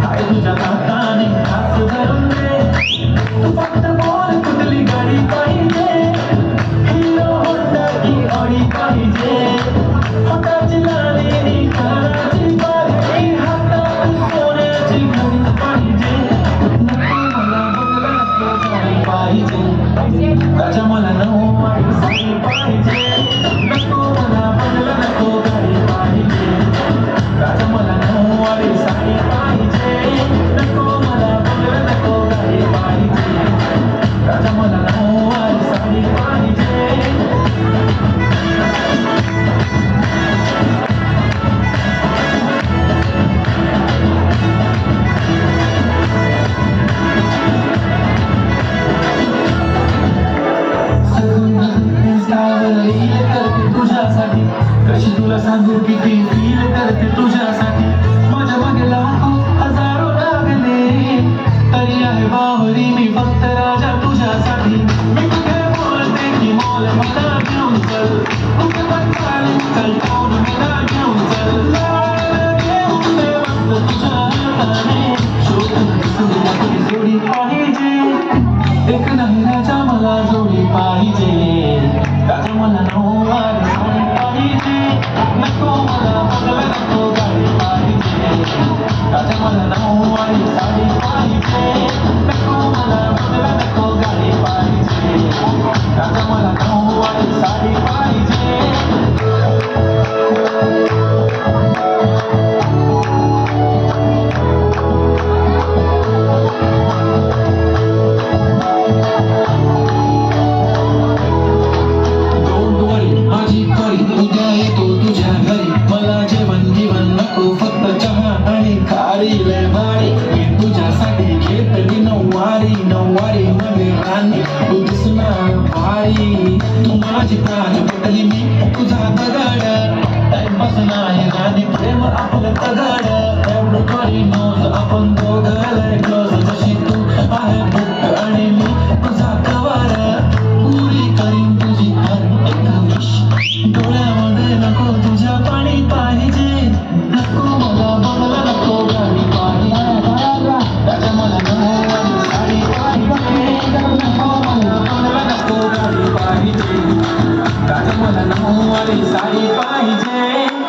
还不都想。कशी तुला सांगू किती फील करते तुझ्यासाठी? माझ्या मागे लावून I'm वारी नऊवारी नवे राणी तू दिसना भारी. तू माझी प्राण पटली मी तुझा दगड. टाइम बसना हे राणी प्रेम आपलं तगड. মন নৌরি সাই পাইছে